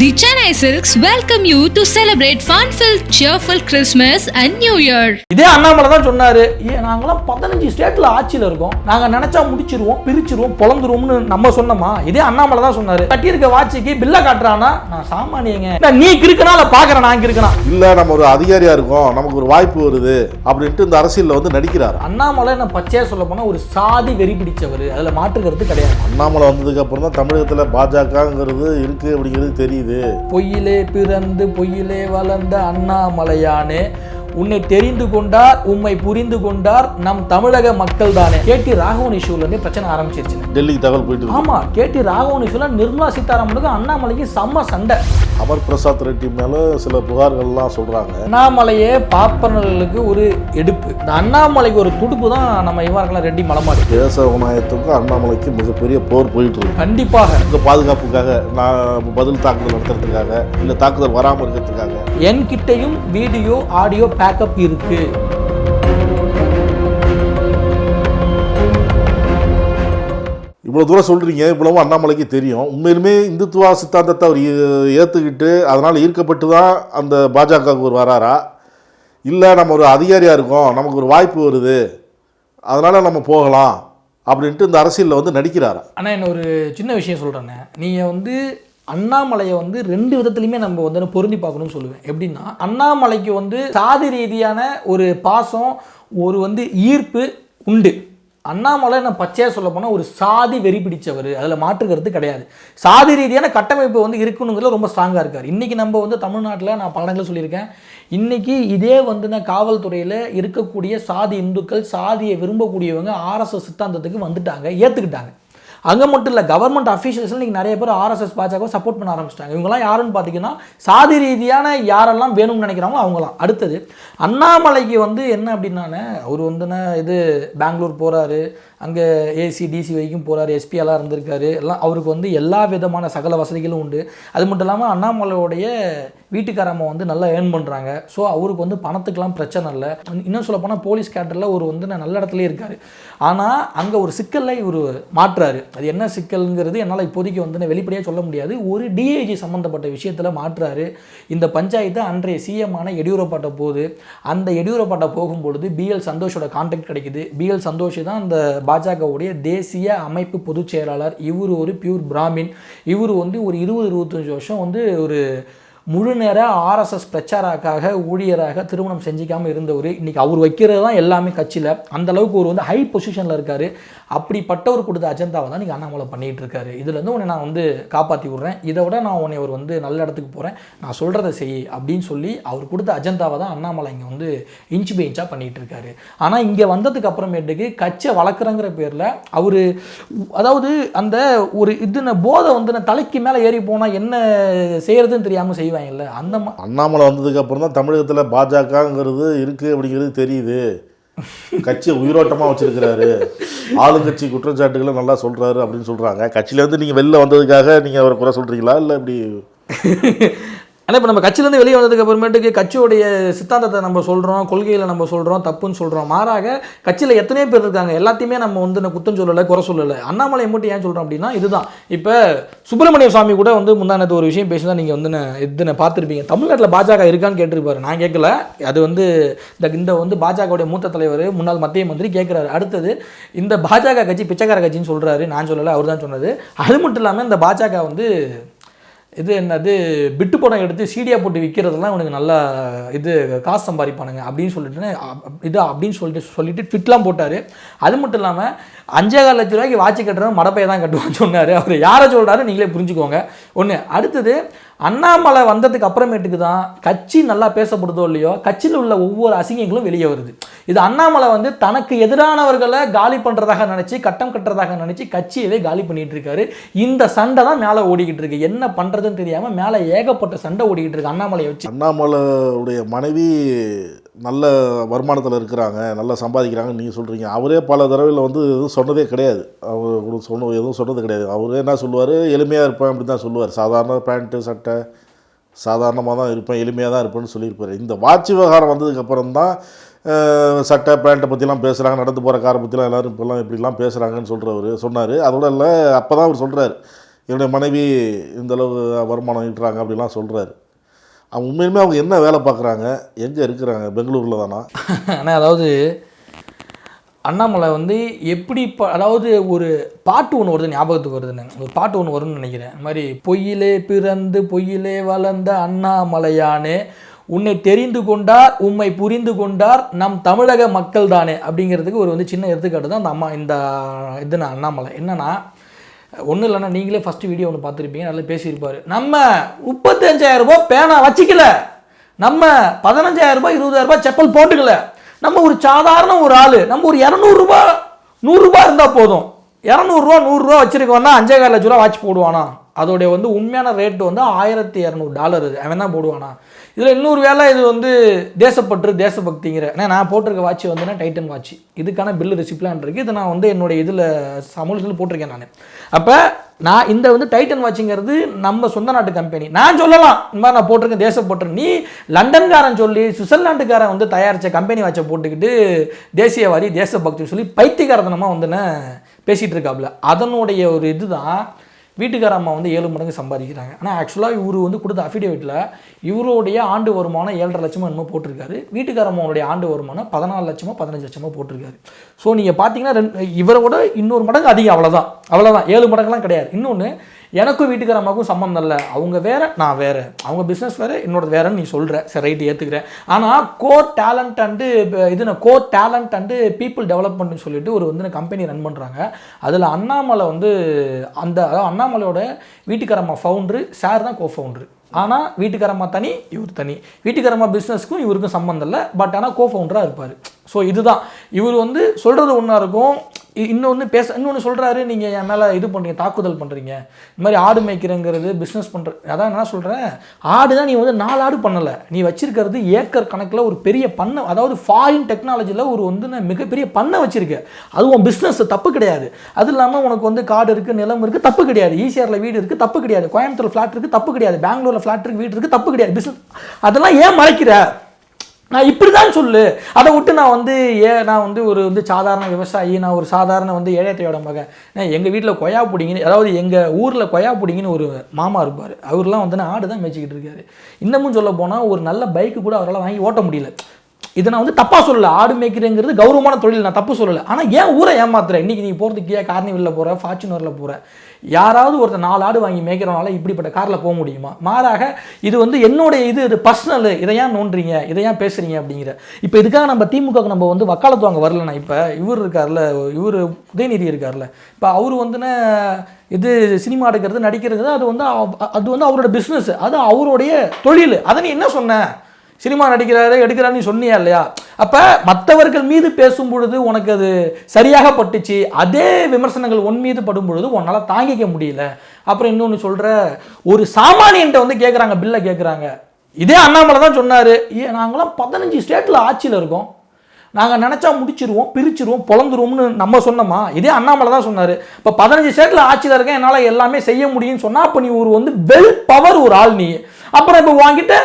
The Chennai Silks welcome you to celebrate fun-filled, cheerful Christmas and New Year. இதே அண்ணாமலை தான் சொன்னாரு ஏ நாங்களாம் பதினஞ்சு ஸ்டேட்ல ஆட்சியில் இருக்கோம். நாங்க நினைச்சா முடிச்சிருவோம் பிரிச்சிருவோம் பொழந்துருவோம்னு நம்ம சொன்னோமா? இதே அண்ணாமலை தான் சொன்னாரு. கட்டியிருக்க வாட்சிக்கு பில்ல காட்டுறானா? நான் சாமானியங்க நீ கிறுக்கனா இல்ல பாக்குறேன் நான் கிறுக்கனா இல்லை நம்ம ஒரு அதிகாரியாக இருக்கோம் நமக்கு ஒரு வாய்ப்பு வருது அப்படின்ட்டு இந்த அரசியலில் வந்து நடிக்கிறார். அண்ணாமலை நான் பச்சையா சொல்ல போனா ஒரு சாதி வெறி பிடிச்சவர். அதுல மாற்றுக்கிறது கிடையாது. அண்ணாமலை வந்ததுக்கு அப்புறம் தான் தமிழகத்தில் பாஜகங்கிறது இருக்கு அப்படிங்கிறது தெரியுது. பொய்யிலே பிறந்து பொய்யிலே வளர்ந்த அண்ணாமலையானே உன்னை தெரிந்து கொண்டார் உம்மை புரிந்து கொண்டார். நம் தமிழக மக்கள் தானே. கேட்டி ராகவன் இஷ்யூல இருந்தே பிரச்சனை ஆரம்பிச்சிருச்சுங்க டெல்லிக்கு தகவல் போயிட்டு ஆமா கேட்டி ராகவன் இஷ்யூல நிர்மலா சீதாராமனுக்கு அண்ணாமலைக்கு செம்ம சண்டை. அமர் பிரசாத் ரெட்டி மேலே சில புகார்கள்லாம் சொல்கிறாங்க அண்ணாமலையே பார்ப்பனர்களுக்கு ஒரு எடுப்பு. இந்த அண்ணாமலைக்கு ஒரு துடுப்பு தான் நம்ம இவரெல்லாம் ரெட்டி மலமாடு. தேச விநாயகத்துக்கும் அண்ணாமலைக்கும் மிகப்பெரிய போர் போயிட்டு இருக்கு. கண்டிப்பாக. இந்த பாதுகாப்புக்காக நான் பதில் தாக்குதல் நடத்துறதுக்காக இல்லை தாக்குதல் வராமல் இருக்கிறதுக்காக. என்கிட்டயும் வீடியோ ஆடியோ பேக்கப் இருக்கு. இவ்வளோ தூரம் சொல்கிறீங்க இவ்வளவும் அண்ணாமலைக்கு தெரியும். உண்மையிலுமே இந்துத்துவா சித்தாந்தத்தை அவர் ஏற்றுக்கிட்டு அதனால் ஈர்க்கப்பட்டு தான் அந்த பாஜகவுக்கு ஒரு வராரா? இல்லை நம்ம ஒரு அதிகாரியாக இருக்கோம் நமக்கு ஒரு வாய்ப்பு வருது அதனால் நம்ம போகலாம் அப்படின்ட்டு இந்த அரசியலில் வந்து நடிக்கிறாரா? ஆனா என்ன ஒரு சின்ன விஷயம் சொல்றேனே நீங்க வந்து அண்ணாமலையை வந்து ரெண்டு விதத்துலையுமே நம்ம வந்து பொருந்தி பார்க்கணும்னு சொல்லுவேன். எப்படின்னா அண்ணாமலைக்கு வந்து சாதி ரீதியான ஒரு பாசம் ஒரு வந்து ஈர்ப்பு உண்டு. அண்ணாமலை நான் பச்சையாக சொல்ல போனால் ஒரு சாதி வெறி பிடிச்சவர். அதில் மாற்றுக்கிறது கிடையாது. சாதி ரீதியான கட்டமைப்பு வந்து இருக்கணுங்கிறதுல ரொம்ப ஸ்ட்ராங்காக இருக்கார். இன்றைக்கி நம்ம வந்து தமிழ்நாட்டில் நான் பல சொல்லியிருக்கேன். இன்றைக்கி இதே வந்து நான் காவல்துறையில் இருக்கக்கூடிய சாதி இந்துக்கள் சாதியை விரும்பக்கூடியவங்க ஆர்எஸ்எஸ் சித்தாந்தத்துக்கு வந்துட்டாங்க ஏற்றுக்கிட்டாங்க அங்கே மட்டும் இல்லை கவர்மெண்ட் அஃபீஷியல்ஸ் இன்னைக்கு நிறைய பேர் ஆர்எஸ்எஸ் பாஜக சப்போர்ட் பண்ண ஆரம்பிச்சிட்டாங்க. இவங்கெல்லாம் யாருன்னு பார்த்தீங்கன்னா சாதி ரீதியான யாரெல்லாம் வேணும்னு நினைக்கிறாங்களோ அவங்களாம் அடுத்தது அண்ணாமலைக்கு வந்து என்ன அப்படின்னானே அவர் வந்துன்னா இது பெங்களூர் போகிறாரு அங்கே ஏசி டிசி வரைக்கும் போகிறாரு எஸ்பியெல்லாம் இருந்திருக்காரு எல்லாம் அவருக்கு வந்து எல்லா விதமான சகல வசதிகளும் உண்டு. அது மட்டும் இல்லாமல் அண்ணாமலையோடைய வீட்டுக்காரம்மா வந்து நல்லா ஏர்ன் பண்ணுறாங்க ஸோ அவருக்கு வந்து பணத்துக்கெலாம் பிரச்சனை இல்லை. இன்னும் சொல்ல போனால் போலீஸ் கேட்டரில் ஒரு வந்து நல்ல இடத்துலேயே இருக்காரு. ஆனால் அங்கே ஒரு சிக்கலில் இவர் மாற்றுறாரு அது என்ன சிக்கல்ங்கிறது என்னால் இப்போதைக்கு வந்து நான் வெளிப்படையாக சொல்ல முடியாது. ஒரு டிஐஜி சம்மந்தப்பட்ட விஷயத்தில் மாற்றுறாரு இந்த பஞ்சாயத்து அன்றைய சிஎம்மான எடியூரப்பாட்ட போகுது. அந்த எடியூரப்பாட்ட போகும்பொழுது பிஎல் சந்தோஷோட கான்டாக்ட் கிடைக்குது. பிஎல் சந்தோஷ் தான் அந்த பாஜகவுடைய தேசிய அமைப்பு பொதுச் செயலாளர். இவர் ஒரு பியூர் பிராமின். இவர் வந்து ஒரு இருபது இருபத்தஞ்சி வருஷம் வந்து ஒரு முழு நேர ஆர்எஸ்எஸ் பிரச்சாரக்காக ஊழியராக திருமணம் செஞ்சிக்காமல் இருந்தவர் இன்னைக்கு அவர் வைக்கிறது தான் எல்லாமே கட்சியில். அந்த அளவுக்கு ஒரு வந்து ஹை பொசிஷனில் இருக்கார். அப்படிப்பட்டவர் கொடுத்த அஜெண்டாவை தான் நீங்கள் அண்ணாமலை பண்ணிகிட்டு இருக்காரு இதுலேருந்து உன்னை நான் வந்து காப்பாற்றி விட்றேன். இதை விட நான் உன்னை ஒரு வந்து நல்ல இடத்துக்கு போகிறேன் நான் சொல்கிறத செய் அப்படின்னு சொல்லி அவர் கொடுத்த அஜெண்டாவை தான் அண்ணாமலை இங்கே வந்து இன்ச் பை இன்ச்சாக பண்ணிகிட்டு இருக்காரு ஆனால் இங்கே வந்ததுக்கு அப்புறமேட்டுக்கு கட்சியை வளர்க்குறங்கிற பேரில் அவர் அதாவது அந்த ஒரு இதுன போதை வந்து நான் தலைக்கு மேலே ஏறி போனால் என்ன செய்கிறதுன்னு தெரியாமல் செய்வாங்கல்ல அந்த அண்ணாமலை வந்ததுக்கு அப்புறம் தான் தமிழகத்தில் பாஜகங்கிறது இருக்கு அப்படிங்கிறது தெரியுது. கட்சியை உயிரோட்டமாக வச்சிருக்கிறாரு. ஆளுங்கட்சி குற்றச்சாட்டுகளை நல்லா சொல்றாரு அப்படின்னு சொல்றாங்க. கட்சியிலேருந்து நீங்கள் வெளில வந்ததுக்காக நீங்கள் அவரை குறை சொல்றீங்களா? இல்லை இப்படி ஆனால் இப்போ நம்ம கட்சியிலேருந்து வெளியே வந்ததுக்கு அப்புறமேட்டுக்கு கட்சியோடைய சித்தாந்தத்தை நம்ம சொல்கிறோம் கொள்கையில் நம்ம சொல்கிறோம் தப்புன்னு சொல்கிறோம் மாறாக கட்சியில் எத்தனையோ பேர் இருக்காங்க. எல்லாத்தையுமே நம்ம வந்து குத்தம் சொல்லலை குறை சொல்லலை. அண்ணாமலை மட்டும் ஏன் சொல்கிறோம் அப்படின்னா இதுதான். இப்போ சுப்பிரமணிய சுவாமி கூட வந்து முந்தானது ஒரு விஷயம் பேசினா நீங்கள் வந்து இதுன்னு இது பார்த்துருப்பீங்க. தமிழ்நாட்டில் பாஜக இருக்கான்னு கேட்டிருப்பாரு. நான் கேட்கல. அது வந்து இந்த இந்த வந்து பாஜகவுடைய மூத்த தலைவர் முன்னாள் மத்திய மந்திரி கேட்குறாரு. அடுத்தது இந்த பாஜக கட்சி பிச்சைக்கார கட்சின்னு சொல்கிறாரு நான் சொல்லலை அவர் தான் சொன்னது. அது மட்டும் இல்லாமல் இந்த பாஜக வந்து இது என்னது பிட்டு படம் எடுத்து சீடியாக போட்டு விற்கிறதுலாம் இவனுக்கு நல்லா இது காசு சம்பாதிப்பானுங்க அப்படின்னு சொல்லிட்டு இது அப்படின்னு சொல்லிட்டு சொல்லிட்டு ட்விட்லாம் போட்டார். அது மட்டும் இல்லாமல் அஞ்சேகால் லட்ச ரூபாய்க்கு வாட்சி கட்டுறது மடப்பையை தான் கட்டுவான்னு சொன்னார். அவர் யாரை சொல்கிறாரு நீங்களே புரிஞ்சுக்கோங்க. ஒன்று அடுத்தது அண்ணாமலை வந்ததுக்கு அப்புறமேட்டுக்கு தான் கட்சி நல்லா பேசப்படுதோ இல்லையோ கட்சியில் உள்ள ஒவ்வொரு அசிங்கங்களும் வெளியே வருது. இது அண்ணாமலை வந்து தனக்கு எதிரானவர்களை காலி பண்ணுறதாக நினச்சி கட்டம் கட்டுறதாக நினச்சி கட்சியவே காலி பண்ணிகிட்டு இருக்காரு இந்த சண்டை தான் மேலே ஓடிக்கிட்டு இருக்கு. என்ன பண்ணுறதுன்னு தெரியாமல் மேலே ஏகப்பட்ட சண்டை ஓடிக்கிட்டு இருக்கு அண்ணாமலையை வச்சு. அண்ணாமலையுடைய மனைவி நல்ல வருமானத்தில் இருக்கிறாங்க நல்லா சம்பாதிக்கிறாங்கன்னு நீங்கள் சொல்கிறீங்க அவரே பல தடவையில் வந்து எதுவும் சொன்னதே கிடையாது. அவர் சொன்ன எதுவும் சொன்னது கிடையாது. அவரே என்ன சொல்லுவார்? எளிமையாக இருப்பேன் அப்படி தான் சொல்லுவார். சாதாரண பேண்ட்டு சட்டை சாதாரணமாக தான் இருப்பேன் எளிமையாக தான் இருப்பேன்னு சொல்லியிருப்பார். இந்த வாட்ச் விவகாரம் வந்ததுக்கப்புறம் தான் சட்டை பேண்ட்டை பற்றிலாம் பேசுகிறாங்க நடந்து போகிற காரை பற்றிலாம் எல்லோரும் இப்போல்லாம் இப்படிலாம் பேசுகிறாங்கன்னு சொல்கிறவர் சொன்னார். அதோட இல்லை அப்போ தான் அவர் சொல்கிறார் என்னுடைய மனைவி இந்த அளவு வருமானம் ஈட்டுறாங்க அப்படிலாம் சொல்கிறாரு அவங்க உண்மையுமே அவங்க என்ன வேலை பார்க்குறாங்க எங்கே இருக்கிறாங்க பெங்களூரில் தானா? ஆனால் அதாவது அண்ணாமலை வந்து எப்படி ப அதாவது ஒரு பாட்டு ஒன்று வருது ஞாபகத்துக்கு வருதுன்னு ஒரு பாட்டு ஒன்று வரும்னு நினைக்கிறேன். இந்த மாதிரி பொய்யிலே பிறந்து பொய்யிலே வளர்ந்த அண்ணாமலையானே உன்னை தெரிந்து கொண்டார் உம்மை புரிந்து கொண்டார் நம் தமிழக மக்கள் தானே. அப்படிங்கிறதுக்கு ஒரு வந்து சின்ன எடுத்துக்காட்டு தான் அந்த அம்மா இந்த இது அண்ணாமலை. என்னன்னா ஒன்றும் இல்லைன்னா நீங்களே ஃபஸ்ட்டு வீடியோ ஒன்று பார்த்துருப்பீங்க நல்லா பேசியிருப்பாரு. நம்ம முப்பத்தஞ்சாயிரம் ரூபாய் பேனா வச்சுக்கல. நம்ம பதினஞ்சாயிரம் ரூபாய் இருபதாயிரம் செப்பல் போட்டுக்கல. நம்ம ஒரு சாதாரண ஒரு ஆள் நம்ம ஒரு இரநூறுபா நூறுரூபா இருந்தால் போதும். இரநூறுவா நூறுரூவா வச்சுருக்கோன்னா அஞ்சே கால் லட்ச ரூபா வாட்ச் போடுவானா. அதோடைய வந்து உண்மையான ரேட்டு வந்து ஆயிரத்தி இரநூறு டாலர் அவன் தான் போடுவானா. இதில் இன்னொரு வேலை இது வந்து தேசப்பற்று தேசபக்திங்கிற. ஏன்னா நான் போட்டிருக்க வாட்ச் வந்துன்னா டைட்டன் வாட்ச். இதுக்கான பில்லு ரெசிப்ட்லாம் இருக்குது இதை நான் வந்து என்னுடைய இதில் சமூகத்தில் போட்டிருக்கேன் நான். அப்போ நான் இந்த வந்து டைட்டன் வாட்சிங்கிறது நம்ம சொந்த நாட்டு கம்பெனி நான் சொல்லலாம் இந்த மாதிரி நான் போட்டிருக்கேன் தேசப்பற்று. நீ லண்டன்காரன் சொல்லி சுவிட்சர்லாண்டுக்காரன் வந்து தயாரித்த கம்பெனி வாட்சை போட்டுக்கிட்டு தேசியவாதி தேசபக்தி சொல்லி பைத்தியகாரத்தனமாக வந்துன்னு பேசிகிட்டு இருக்காப்புல அதனுடைய ஒரு இதுதான் வீட்டுக்கார அம்மா வந்து ஏழு மடங்கு சம்பாதிக்கிறாங்க. ஆனால் ஆக்சுவலாக இவர் வந்து கொடுத்த அஃபிடேவிட்டில் இவருடைய ஆண்டு வருமானம் ஏழரை லட்சமோ என்னமோ போட்டிருக்காரு. வீட்டுக்கார அம்மாவுடைய ஆண்டு வருமானம் பதினாலு லட்சமோ பதினஞ்சு லட்சமோ போட்டிருக்காரு. ஸோ நீங்கள் பார்த்தீங்கன்னா ரெண்டு இவரோட இன்னொரு மடங்கு அதிகம் அவ்வளோதான் அவ்வளோதான் ஏழு மடங்குலாம் கிடையாது. இன்னொன்று எனக்கும் வீட்டுக்கார அம்மாவுக்கும் சம்மந்தம் இல்லை. அவங்க வேற நான் வேறு. அவங்க பிஸ்னஸ் வேறு என்னோட வேறன்னு நீ சொல்கிற சரி ரைட்டு ஏற்றுக்கிறேன் ஆனால் கோர் டேலண்ட் அண்டு இது கோர் டேலண்ட் அண்டு பீப்புள் டெவலப்மெண்ட்னு சொல்லிட்டு ஒரு வந்து கம்பெனி ரன் பண்ணுறாங்க அதில் அண்ணாமலை வந்து அந்த அதாவது அண்ணாமலையோட வீட்டுக்காரம்மா ஃபவுண்டரு சார் தான் கோ ஃபவுண்டரு ஆனால் வீட்டுக்காரம்மா தனி இவர் தனி. வீட்டுக்காரம்மா பிஸ்னஸ்க்கும் இவருக்கும் சம்மந்தம் இல்லை. பட் ஆனால் கோ ஃபவுண்டராக இருப்பார். ஸோ இதுதான். இவர் வந்து சொல்கிறது ஒன்றா இருக்கும். இன்னொன்று பேச இன்னொன்று சொல்கிறாரு நீங்கள் என் மேலே இது பண்ணுறீங்க தாக்குதல் பண்ணுறீங்க இந்த மாதிரி ஆடு மேய்க்கிறங்கிறது பிஸ்னஸ் பண்ணுற அதான் என்ன சொல்கிறேன் ஆடு தான் நீ வந்து நாலு ஆடு பண்ணலை. நீ வச்சிருக்கிறது ஏக்கர் கணக்கில் ஒரு பெரிய பண்ணை அதாவது ஃபாரின் டெக்னாலஜியில் ஒரு வந்து நான் மிகப்பெரிய பண்ணை வச்சிருக்க அதுவும் பிஸ்னஸ் தப்பு கிடையாது. அது இல்லாமல் உனக்கு வந்து காடு இருக்குது நிலம் இருக்குது தப்பு கிடையாது. ஈசிஆரில் வீடு இருக்குது தப்பு கிடையாது. கோயம்புத்தூர் ஃப்ளாட் இருக்குது தப்பு கிடையாது. பெங்களூரில் ஃப்ளாட் இருக்குது வீடு இருக்குது தப்பு கிடையாது. பிஸ்னஸ் அதெல்லாம் ஏன் மறைக்கிற? நான் இப்படி தான் சொல்லு. அதை விட்டு நான் வந்து ஏ நான் வந்து ஒரு வந்து சாதாரண விவசாயி நான் ஒரு சாதாரண வந்து ஏழைத்தையோட மகன். நான் எங்கள் வீட்டில் கொயா பிடிங்கன்னு அதாவது எங்கள் ஊரில் கொயா பிடிங்கன்னு ஒரு மாமா இருப்பார். அவர்லாம் வந்து நான் ஆடு தான் மேய்ச்சிக்கிட்டு இருக்காரு. இன்னமும் சொல்ல போனால் ஒரு நல்ல பைக்கு கூட அவரால் வாங்கி ஓட்ட முடியல. இதை நான் வந்து தப்பாக சொல்லலை. ஆடு மேய்க்கிறேங்கிறது கௌரவமான தொழில் நான் தப்பு சொல்லலை. ஆனால் ஏன் ஊரை ஏமாத்துறேன் இன்றைக்கி நீ போகிறதுக்கு ஏன் கார்னிவலில் போகிற ஃபார்ச்சுனரில் போகிற யாராவது ஒருத்தர் நாலு ஆடு வாங்கி மேய்க்கிறனால இப்படிப்பட்ட காரில் போக முடியுமா? மாறாக இது வந்து என்னுடைய இது இது பர்சனல் இதை ஏன் நோண்டுறீங்க? இதை ஏன் பேசுகிறீங்க அப்படிங்கிற. இப்போ இதுக்காக நம்ம திமுகவுக்கு நம்ம வந்து வக்காலத்து வாங்க வரலண்ணா. இப்போ இவர் இருக்கார்ல இவர் உதயநிதி இருக்கார்ல. இப்போ அவர் வந்துன்னு இது சினிமா எடுக்கிறது நடிக்கிறது அது வந்து அது வந்து அவரோட பிஸ்னஸ் அது அவருடைய தொழில். அதை நீ என்ன சொன்ன? சினிமா நடிக்கிறாரு எடுக்கிறாரு நீ சொன்னியா இல்லையா? அப்போ மற்றவர்கள் மீது பேசும் பொழுது உனக்கு அது சரியாக பட்டுச்சு அதே விமர்சனங்கள் உன் மீது படும் பொழுது உன்னால் தாங்கிக்க முடியல. அப்புறம் இன்னொன்று சொல்கிற ஒரு சாமானியன்ட்ட வந்து கேட்குறாங்க பில்லை கேட்குறாங்க இதே அண்ணாமலை தான் சொன்னார். ஏ நாங்களாம் பதினஞ்சு ஸ்டேட்டில் ஆட்சியில் இருக்கோம். நாங்கள் நினச்சா முடிச்சிருவோம் பிரிச்சிருவோம் பொழந்துருவோம்னு நம்ம சொன்னோமா இதே அண்ணாமலை தான் சொன்னார் இப்போ பதினஞ்சு ஸ்டேட்டில் ஆட்சியில் இருக்கேன் என்னால் எல்லாமே செய்ய முடியும்னு சொன்னால் அப்போ நீ ஒரு வந்து வெல் பவர் ஒரு ஆள் நீ அப்புறம் இப்போ வாங்கிட்டு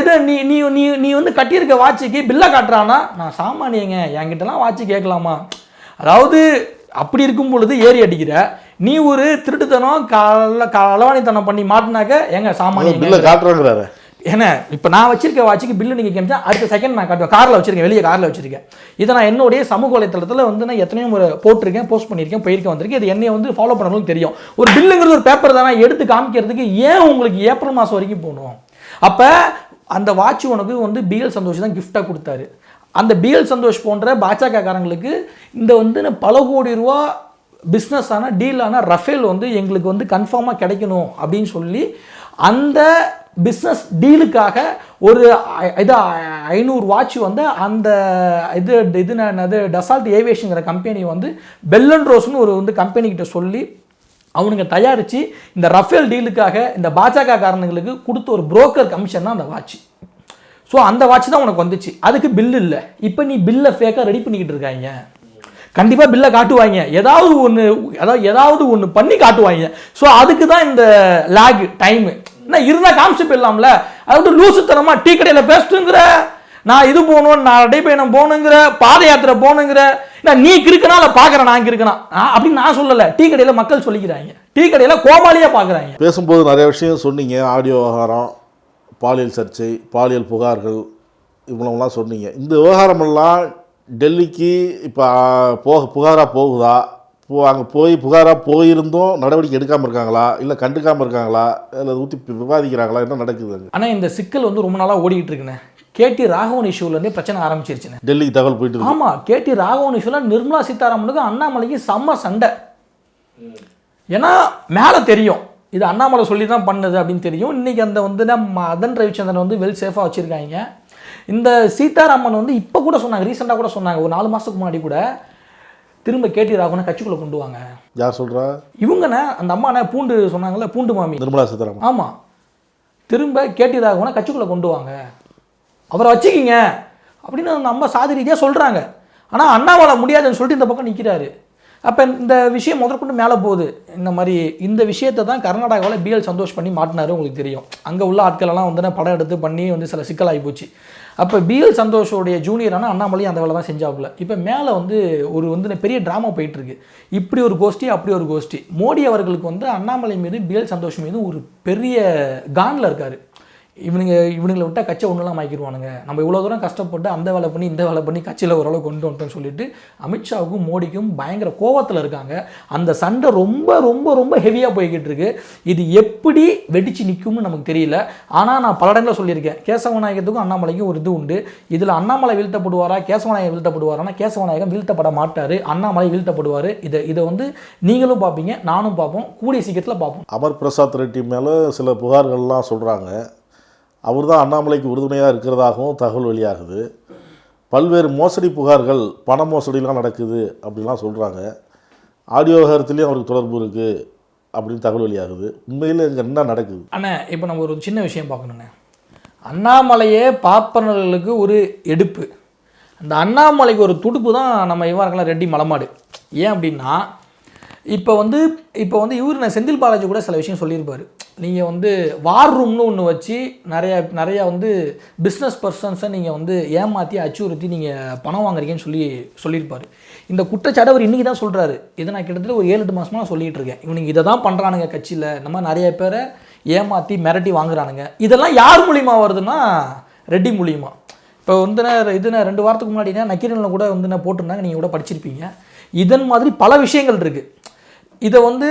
இது நீ நீ நீ நீ வந்து கட்டியிருக்க வாட்சிக்கு பில்லை காட்டுறானா நான் சாமானியங்க என்கிட்டலாம் வாட்சி கேட்கலாமா அதாவது அப்படி இருக்கும் பொழுது ஏறி அடிக்கிற நீ ஒரு திருட்டுத்தனம் கல களவாணித்தனம் பண்ணி மாட்டினாக்க எங்க சாமானியம் பில்லை காட்டுறோங்கிறாரு ஏன்னா இப்போ நான் வச்சிருக்க வாட்சுக்கு பில்லு நீங்கள் கேட்டா அடுத்த செகண்ட் நான் காட்டுவேன். காரில் வச்சிருக்கேன் வெளியே காரில் வச்சிருக்கேன். இதை நான் என்னுடைய சமூக வலைத்தளத்தில் வந்து நான் எத்தனையோ முறை போட்டிருக்கேன் போஸ்ட் பண்ணியிருக்கேன் போயிருக்கேன் வந்திருக்கேன். இது என்னை வந்து ஃபாலோ பண்ணவங்களுக்கு தெரியும். ஒரு பில்லுங்கிறது ஒரு பேப்பர் தானே எடுத்து காமிக்கிறதுக்கு ஏன் உங்களுக்கு ஏப்ரல் மாதம் வரைக்கும் போகணும்? அப்போ அந்த வாட்ச் உனக்கு வந்து பிஎல் சந்தோஷ் தான் கிஃப்டாக கொடுத்தாரு. அந்த பிஎல் சந்தோஷ் போன்ற பாஜக காரங்களுக்கு இந்த வந்து பல கோடி ரூபா பிஸ்னஸ் ஆனால் டீல் ரஃபேல் வந்து எங்களுக்கு வந்து கன்ஃபார்மாக கிடைக்கணும் அப்படின்னு சொல்லி அந்த பிஸ்னஸ் டீலுக்காக ஒரு இது ஐநூறு வாட்ச் வந்து அந்த இது இது என்னது டசால்ட் ஏவியேஷனுங்கிற கம்பெனி வந்து பெல்லன் ரோஸ்னு ஒரு வந்து கம்பெனிக்கிட்ட சொல்லி அவனுங்க தயாரித்து இந்த ரஃபேல் டீலுக்காக இந்த பாஜக காரணங்களுக்கு கொடுத்த ஒரு புரோக்கர் கமிஷன் தான் அந்த வாட்ச் ஸோ அந்த வாட்ச் தான் உனக்கு வந்துச்சு. அதுக்கு பில் இல்லை. இப்போ நீ பில்லை ஃபேக்காக ரெடி பண்ணிக்கிட்டு இருக்காங்க. கண்டிப்பாக பில்லை காட்டுவாங்க. ஏதாவது ஒன்று அதாவது ஏதாவது ஒன்று பண்ணி காட்டுவாங்க. ஸோ அதுக்கு தான் இந்த லேக் டைமு என்ன இருந்தால் காமிச்சு போயிடலாம்ல. அதாவது லூசுத்தனமா டீ கடையில் பேசிட்டுங்கிற. நான் இது போகணும் நான் நடைப்பயணம் போகணுங்கிற பாத யாத்திரை போகணுங்கிற. நான் நீ கிருக்கனா இல்லை பார்க்குறேன் நான் கிறுக்கனா நான் அப்படின்னு நான் சொல்லலை. டீ கடையில் மக்கள் சொல்லிக்கிறாங்க. டீ கடையில் கோமாளியாக பார்க்குறாங்க. பேசும்போது நிறைய விஷயம் சொன்னீங்க. ஆடியோ விவகாரம் பாலியல் சர்ச்சை பாலியல் புகார்கள் இவ்வளவுலாம் சொன்னீங்க. இந்த விவகாரமெல்லாம் டெல்லிக்கு இப்போ போக புகாராக போகுதா? போ அங்கே போய் புகாராக போயிருந்தும் நடவடிக்கை எடுக்காமல் இருக்காங்களா? இல்லை கண்டுக்காமல் இருக்காங்களா? இல்லை ஊற்றி விவாதிக்கிறாங்களா? என்ன நடக்குது? ஆனால் இந்த சிக்கல் வந்து ரொம்ப நாளாக ஓடிக்கிட்டு இருக்குண்ணே. கேடி ராகவன் இஷ்யூலேருந்தே பிரச்சனை ஆரம்பிச்சிருச்சுண்ணே. டெல்லிக்கு தகவல் போயிட்டு ஆமாம் கேடி ராகவன் இஷ்யூவில் நிர்மலா சீதாராமனுக்கு அண்ணாமலைக்கு செம்ம சண்டை. ஏன்னா மேலே தெரியும். இது அண்ணாமலை சொல்லி தான் பண்ணுது அப்படின்னு தெரியும். இன்றைக்கி அந்த வந்து நம்ம அதன் ரவிச்சந்திரன் வந்து வெல் சேஃபாக வச்சுருக்காங்க. இந்த சீதாராமன் வந்து இப்போ கூட சொன்னாங்க ரீசெண்டாக கூட சொன்னாங்க. ஒரு நாலு மாதத்துக்கு முன்னாடி கூட. திரும்ப கேடி ராகவனை கட்சிக்குள்ளே கொண்டு வாங்க. யார் சொல்கிறா இவங்கண்ணே அந்த அம்மாண்ணே பூண்டு சொன்னாங்கல்ல பூண்டு மாமி. நிர்மலா சீதாராமன். ஆமாம் திரும்ப கேடி ராகவனை கட்சிக்குள்ளே கொண்டு வாங்க. அவரை வச்சுக்கிங்க. அப்படின்னு அந்த அம்மா சாதி ரீதியாக சொல்கிறாங்க ஆனால் அண்ணாமலை முடியாதுன்னு சொல்லிட்டு இந்த பக்கம் நிற்கிறாரு அப்போ இந்த விஷயம் முதற்கொண்டு மேலே போகுது. இந்த மாதிரி இந்த விஷயத்தை தான் கர்நாடகாவில் பிஎல் சந்தோஷ் பண்ணி மாட்டினாரு உங்களுக்கு தெரியும். அங்கே உள்ள ஆட்கள் எல்லாம் வந்து படம் எடுத்து பண்ணி வந்து சில சிக்கலாகி போச்சு. அப்போ பிஎல் சந்தோஷோடைய ஜூனியரான அண்ணாமலையும் அந்த வேலை தான் செஞ்சாப்புல. இப்போ மேலே வந்து ஒரு வந்து பெரிய ட்ராமா போயிட்டுருக்கு. இப்படி ஒரு கோஷ்டி அப்படி ஒரு கோஷ்டி. மோடி அவர்களுக்கு வந்து அண்ணாமலை மீது பிஎல் சந்தோஷ் மீது ஒரு பெரிய கானில் இருக்கார். இவனுங்க இவனுங்களை விட்டால் கட்சியை ஒன்றுலாம் ஆக்கிடுவானுங்க நம்ம இவ்வளோ தூரம் கஷ்டப்பட்டு அந்த வேலை பண்ணி இந்த வேலை பண்ணி கட்சியில் ஓரளவு கொண்டு வந்துட்டோம்னு சொல்லிட்டு அமித்ஷாவுக்கும் மோடிக்கும் பயங்கர கோவத்தில் இருக்காங்க. அந்த சண்டை ரொம்ப ரொம்ப ரொம்ப ஹெவியாக போய்கிட்டு இருக்கு. இது எப்படி வெடிச்சு நிற்கும்னு நமக்கு தெரியல. ஆனால் நான் பல இடங்களில் சொல்லியிருக்கேன். கேசவநாயகத்துக்கும் அண்ணாமலைக்கும் ஒரு இது உண்டு. இதில் அண்ணாமலை வீழ்த்தப்படுவாரா? கேசவநாயகம் வீழ்த்தப்படுவாரானா கேசவநாயகம் வீழ்த்தப்பட மாட்டார் அண்ணாமலை வீழ்த்தப்படுவார். இதை இதை வந்து நீங்களும் பார்ப்பீங்க நானும் பார்ப்போம். கூடிய சீக்கிரத்தில் பார்ப்போம். அமர் பிரசாத் ரெட்டி மேலே சில புகார்கள்லாம் சொல்கிறாங்க அவர் தான் அண்ணாமலைக்கு உறுதுணையாக இருக்கிறதாகவும் தகவல் வெளியாகுது. பல்வேறு மோசடி புகார்கள் பண மோசடிலாம் நடக்குது அப்படிலாம் சொல்கிறாங்க ஆடியோ விவகாரத்துலேயும் அவருக்கு தொடர்பு இருக்குது அப்படின்னு தகவல் வெளியாகுது. உண்மையில் இங்கே என்ன நடக்குது? அண்ணே இப்போ நம்ம ஒரு சின்ன விஷயம் பார்க்கணுண்ணே அண்ணாமலையே பார்ப்பனர்களுக்கு ஒரு எடுப்பு. அந்த அண்ணாமலைக்கு ஒரு துடுப்பு தான் நம்ம இவரெல்லாம் ரெட்டி மலமாடு. ஏன் அப்படின்னா இப்போ வந்து இப்போ வந்து இவர் நான் செந்தில் பாலாஜி கூட சில விஷயம் சொல்லியிருப்பார். நீங்கள் வந்து வார் ரூம்னு ஒன்று வச்சு நிறைய நிறையா வந்து பிஸ்னஸ் பர்சன்ஸை நீங்கள் வந்து ஏமாற்றி அச்சுறுத்தி நீங்கள் பணம் வாங்குறீங்கன்னு சொல்லி சொல்லியிருப்பார். இந்த குற்றச்சாட்டு அவர் இன்றைக்கி தான் சொல்கிறாரு இதை நான் கிட்டத்தட்ட ஒரு ஏழு எட்டு மாதமாக நான் சொல்லிட்டு இருக்கேன். இவனுங்க இதை தான் பண்ணுறானுங்க கட்சியில். இந்த மாதிரி நிறைய பேரை ஏமாற்றி மிரட்டி வாங்குறானுங்க. இதெல்லாம் யார் மூலியமா வருதுன்னா ரெட்டி மூலியமாக இப்போ வந்து நான் இது நான் ரெண்டு வாரத்துக்கு முன்னாடினா நக்கீரனில் கூட வந்து நான் போட்டிருந்தாங்க நீங்கள் கூட படிச்சிருப்பீங்க. இதன் மாதிரி பல விஷயங்கள் இருக்குது இதை வந்து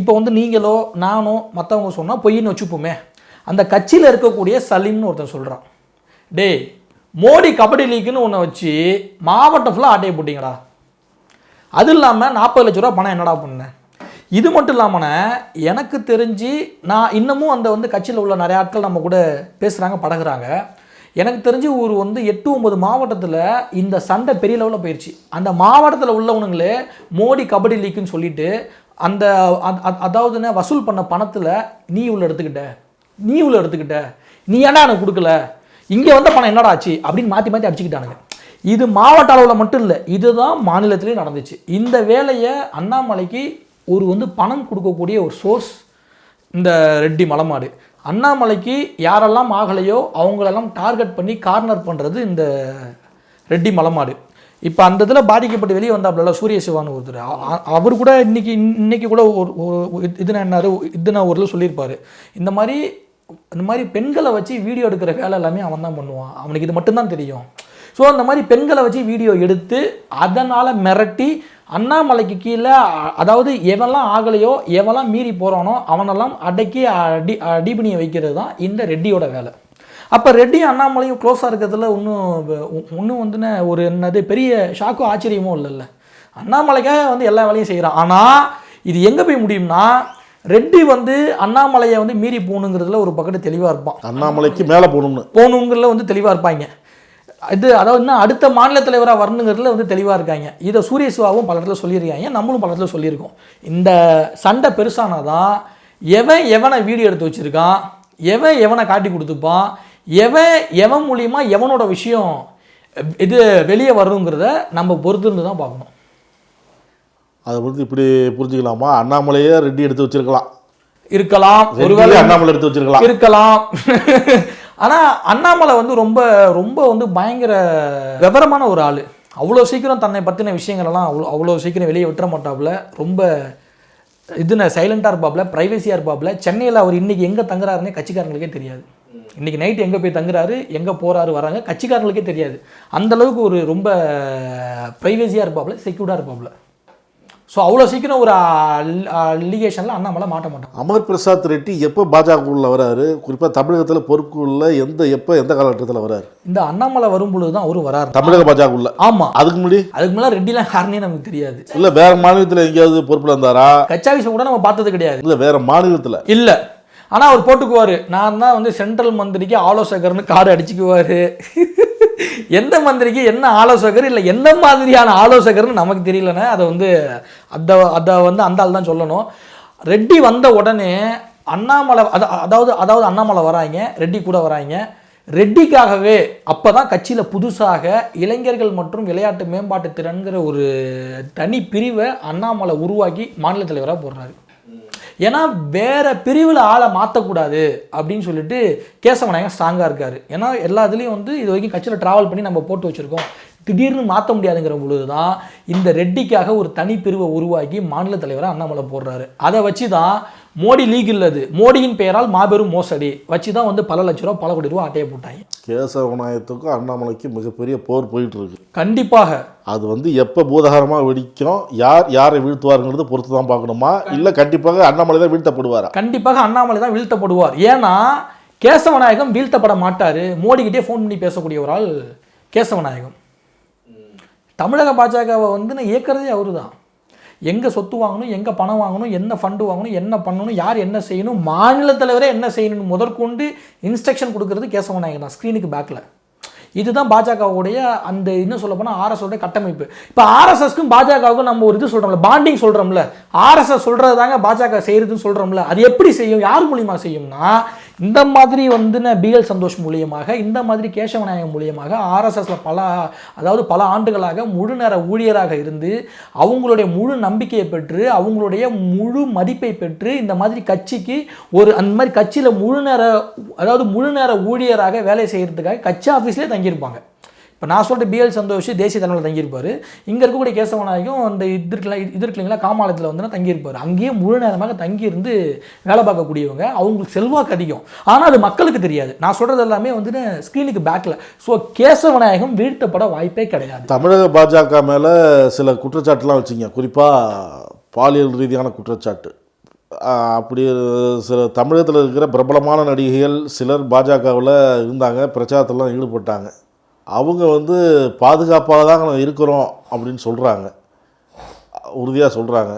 இப்போ வந்து நீங்களோ நானோ மற்றவங்க சொன்னால் பொய்ன்னு வச்சுப்போமே. அந்த கட்சியில் இருக்கக்கூடிய சலீம்னு ஒருத்தன் சொல்கிறான் டேய் மோடி கபடி லீக்குன்னு ஒன்று வச்சு மாவட்டம் ஃபுல்லாக ஆட்டையை போட்டிங்கடா. அது இல்லாமல் நாற்பது லட்ச ரூபா பணம் என்னடா பண்ணேன் இது மட்டும் இல்லாமண்ணே எனக்கு தெரிஞ்சு நான் இன்னமும் அந்த வந்து கட்சியில் உள்ள நிறைய ஆட்கள் நம்ம கூட பேசுகிறாங்க பழகிறாங்க. எனக்கு தெரிஞ்சு ஒரு வந்து எட்டு ஒன்பது மாவட்டத்தில் இந்த சண்டை பெரிய லெவலில் போயிடுச்சு அந்த மாவட்டத்தில் உள்ளவனுங்களே மோடி கபடி லீக்குன்னு சொல்லிட்டு அந்த அதாவது அ- வசூல் பண்ண பணத்தில் நீ உள்ள எடுத்துக்கிட்ட. நீ உள்ள எடுத்துக்கிட்ட. நீ ஏன்னா எனக்கு கொடுக்கல? இங்கே வந்த பணம் என்னடா ஆச்சு? அப்படின்னு மாற்றி மாற்றி அடிச்சுக்கிட்டானுங்க. இது மாவட்ட அளவில் மட்டும் இல்லை இதுதான் மாநிலத்திலையும் நடந்துச்சு. இந்த வேலையை அண்ணாமலைக்கு ஒரு வந்து பணம் கொடுக்கக்கூடிய ஒரு சோர்ஸ் இந்த ரெட்டி மலமாடு. அண்ணாமலைக்கு யாரெல்லாம் ஆகலையோ அவங்களெல்லாம் டார்கெட் பண்ணி கார்னர் பண்ணுறது இந்த ரெட்டி மலமாடு. இப்போ அந்த இதில் பாதிக்கப்பட்டு வெளியே வந்தாப்புல சூரிய சிவான்னு ஒருத்தர். அவர் கூட இன்னைக்கு இன்னைக்கு கூட ஒரு இதுனா என்னாரு இது நான் ஒரு சொல்லியிருப்பார். இந்த மாதிரி இந்த மாதிரி பெண்களை வச்சு வீடியோ எடுக்கிற வேலை எல்லாமே அவன் தான் பண்ணுவான். அவனுக்கு இது மட்டும்தான் தெரியும். ஸோ அந்த மாதிரி பெண்களை வச்சு வீடியோ எடுத்து அதனால் மிரட்டி அண்ணாமலைக்கு கீழே அதாவது எவெல்லாம் ஆகலையோ எவெல்லாம் மீறி போகிறானோ அவனெல்லாம் அடக்கி அடி அடிபணியை வைக்கிறது தான் இந்த ரெட்டியோட வேலை. அப்போ ரெட்டி அண்ணாமலையும் க்ளோஸாக இருக்கிறதுல ஒன்றும் ஒன்றும் வந்துன்னு ஒரு என்னது பெரிய ஷாக்கும் ஆச்சரியமும் இல்லைல்ல. அண்ணாமலைக்காக வந்து எல்லா வேலையும் செய்கிறான் ஆனால் இது எங்கே போய் முடியும்னா ரெட்டி வந்து அண்ணாமலையை வந்து மீறி போகணுங்கிறதுல ஒரு பக்கத்து தெளிவாக இருப்பான். அண்ணாமலைக்கு மேலே போகணும்னு. போகணுங்கிறதுல வந்து தெளிவாக இருப்பாங்க. இது அதாவது இன்னும் அடுத்த மாநில தலைவராக வரணுங்கிறதுல வந்து தெளிவாக இருக்காங்க. இதை சூரிய சிவாவும் பல இடத்துல சொல்லியிருக்காங்க. நம்மளும் பல இடத்துல சொல்லியிருக்கோம். இந்த சண்டை பெருசானாதான் எவன் எவனை வீடியோ எடுத்து வச்சுருக்கான் எவன் எவனை காட்டி கொடுத்துப்பான் எவன் எவன் மூலியமா எவனோட விஷயம் இது வெளியே வரணுங்கிறத நம்ம பொறுத்திருந்து தான் பார்க்கணும். அதை வந்து இப்படி புரிஞ்சுக்கலாமா? அண்ணாமலையே ரெட்டி எடுத்து வச்சிருக்கலாம். இருக்கலாம் ஒருவேளை அண்ணாமலை எடுத்து வச்சிருக்கலாம். இருக்கலாம். ஆனா அண்ணாமலை வந்து ரொம்ப ரொம்ப வந்து பயங்கர விவரமான ஒரு ஆளு. அவ்வளோ சீக்கிரம் தன்னை பற்றின விஷயங்களெல்லாம் அவ்வளோ அவ்வளோ சீக்கிரம் வெளியே விட்டுற மாட்டாப்புல. ரொம்ப இதுன சைலண்ட்டாக இருப்பாப்புல ப்ரைவசியாக இருப்பாப்புல. சென்னையில் அவர் இன்றைக்கி எங்கே தங்குறாருன்னே கட்சிக்காரங்களுக்கே தெரியாது. இன்றைக்கி நைட் எங்கே போய் தங்குறாரு எங்கே போகிறாரு வராங்க கட்சிக்காரங்களுக்கே தெரியாது. அந்த அளவுக்கு ஒரு ரொம்ப ப்ரைவசியாக இருப்பாப்புல செக்யூர்டாக இருப்பாப்புல. ஸோ அவ்வளோ சீக்கிரம் ஒரு அலிகேஷனில் அண்ணாமலை மாட்ட மாட்டான். அமர் பிரசாத் ரெட்டி எப்போ பாஜகவுள்ள வராரு? குறிப்பாக தமிழகத்தில் பொறுப்புள்ள எந்த எப்போ எந்த காலகட்டத்தில் வராரு? இந்த அண்ணாமலை வரும் பொழுது தான் அவரும் வராரு. தமிழக பாஜகவுள்ள ஆமாம் அதுக்கு முன்னாடி? அதுக்கு முன்னாடி ரெட்டிலாம் யாருன்னே நமக்கு தெரியாது. இல்லை வேற மாநிலத்தில் எங்கேயாவது பொறுப்பில் இருந்தாரா? கச்சாவிசம் கூட நம்ம பார்த்தது கிடையாது. இல்லை வேற மாநிலத்தில்? இல்லை. ஆனால் அவர் போட்டுக்குவார். நான் தான் வந்து சென்ட்ரல் மந்திரிக்கு ஆலோசகர்னு கார் அடிச்சுக்குவார். எந்த மந்திரிக்கு என்ன ஆலோசகர் இல்லை எந்த மாதிரியான ஆலோசகர்னு நமக்கு தெரியலண்ணே அதை வந்து அதை அதை வந்து அந்த ஆள் தான் சொல்லணும். ரெட்டி வந்த உடனே அண்ணாமலை அத- அதாவது அதாவது அண்ணாமலை வராங்க ரெட்டி கூட வராங்க. ரெட்டிக்காகவே அப்போ தான் கட்சியில் புதுசாக இளைஞர்கள் மற்றும் விளையாட்டு மேம்பாட்டு திறன்கிற ஒரு தனி பிரிவை அண்ணாமலை உருவாக்கி மாநில தலைவராக போடுறாரு. ஏன்னா வேறு பிரிவில் ஆளை மாற்றக்கூடாது அப்படின்னு சொல்லிட்டு கேசவநாயகன் ஸ்ட்ராங்காக இருக்கார். ஏன்னா எல்லா இதுலேயும் வந்து இது வரைக்கும் கட்சியில் ட்ராவல் பண்ணி நம்ம போட்டு வச்சுருக்கோம். திடீர்னு மாற்ற முடியாதுங்கிற பொழுது தான் இந்த ரெட்டிக்காக ஒரு தனி பிரிவை உருவாக்கி மாநில தலைவராக அண்ணாமலை போடுறாரு. அதை வச்சு தான் மோடி லீக் இல்லது மோடியின் பெயரால் மாபெரும் மோசடி. வச்சு தான் வந்து பல லட்ச ரூபா பல கோடி ரூபா ஆட்டையை போட்டாங்க. கேசவ நாயத்துக்கும் அண்ணாமலைக்கும் மிகப்பெரிய போர் போயிட்டு இருக்கு கண்டிப்பாக. அது வந்து எப்போ பூதகாரமாக வெடிக்கும் யார் யாரை வீழ்த்துவாருங்கிறது பொறுத்து தான் பார்க்கணுமா? இல்லை கண்டிப்பாக அண்ணாமலை தான் வீழ்த்தப்படுவாரா? கண்டிப்பாக அண்ணாமலை தான் வீழ்த்தப்படுவார். ஏன்னா கேசவநாயகம் வீழ்த்தப்பட மாட்டார். மோடிக்கிட்டே ஃபோன் பண்ணி பேசக்கூடிய ஒரு ஆள் கேசவநாயகம் தமிழக பாஜகவை வந்து நான் இயக்கிறதே அவரு தான் எங்கே சொத்து வாங்கணும் எங்கே பணம் வாங்கணும் என்ன ஃபண்டு வாங்கணும் என்ன பண்ணணும் யார் என்ன செய்யணும் மாநில தலைவரே என்ன செய்யணும்னு முதற்கொண்டு இன்ஸ்ட்ரக்ஷன் கொடுக்கறது கேசவநாயகம் தான் ஸ்க்ரீனுக்கு பேக்கில் இதுதான் பாஜகவுடைய அந்த இன்னும் சொல்ல போனால் ஆர்எஸோட கட்டமைப்பு. இப்போ ஆர்எஸ்எஸ்க்கும் பாஜகவுக்கும் நம்ம ஒரு இது சொல்கிறோம்ல பாண்டிங் சொல்கிறோம்ல ஆர்எஸ்எஸ் சொல்கிறது தாங்க பாஜக செய்கிறதுன்னு சொல்கிறோம்ல அது எப்படி செய்யும் யார் மூலியமாக செய்யும்னா இந்த மாதிரி வந்துன பிஎல் சந்தோஷ் மூலியமாக இந்த மாதிரி கேசவநாயகம் மூலியமாக ஆர்எஸ்எஸில் பல அதாவது பல ஆண்டுகளாக முழு நேர ஊழியராக இருந்து அவங்களுடைய முழு நம்பிக்கையை பெற்று அவங்களுடைய முழு மதிப்பை பெற்று இந்த மாதிரி கட்சிக்கு ஒரு அந்த மாதிரி கட்சியில் முழு நேர அதாவது முழு நேர ஊழியராக வேலை செய்கிறதுக்காக கட்சி ஆஃபீஸ்லேயே தங்கியிருப்பாங்க. இப்போ நான் சொல்கிற பிஎல் சந்தோஷ் தேசிய தலைமையில் தங்கியிருப்பார். இங்கே இருக்கக்கூடிய கேசவநாயகம் அந்த இது இருக்குல்ல இது இருக்கு இல்லைங்களா காமாலயத்தில் வந்து தங்கியிருப்பார். அங்கேயே முழு நேரமாக தங்கியிருந்து வேலை பார்க்கக்கூடியவங்க. அவங்களுக்கு செல்வாக்கு அதிகம். ஆனால் அது மக்களுக்கு தெரியாது. நான் சொல்கிறது எல்லாமே வந்து ஸ்க்ரீனுக்கு பேக்கில் ஸோ கேசவநாயகம் வீழ்த்தப்பட வாய்ப்பே கிடையாது. தமிழக பாஜக மேலே சில குற்றச்சாட்டுலாம் வச்சுங்க. குறிப்பாக பாலியல் ரீதியான குற்றச்சாட்டு. அப்படி சில தமிழகத்தில் இருக்கிற பிரபலமான நடிகைகள் சிலர் பாஜகவில் இருந்தாங்க. பிரச்சாரத்திலாம் ஈடுபட்டாங்க. அவங்க வந்து பாதுகாப்பாக தான் நாங்கள் இருக்கிறோம் அப்படின்னு சொல்கிறாங்க உறுதியாக சொல்கிறாங்க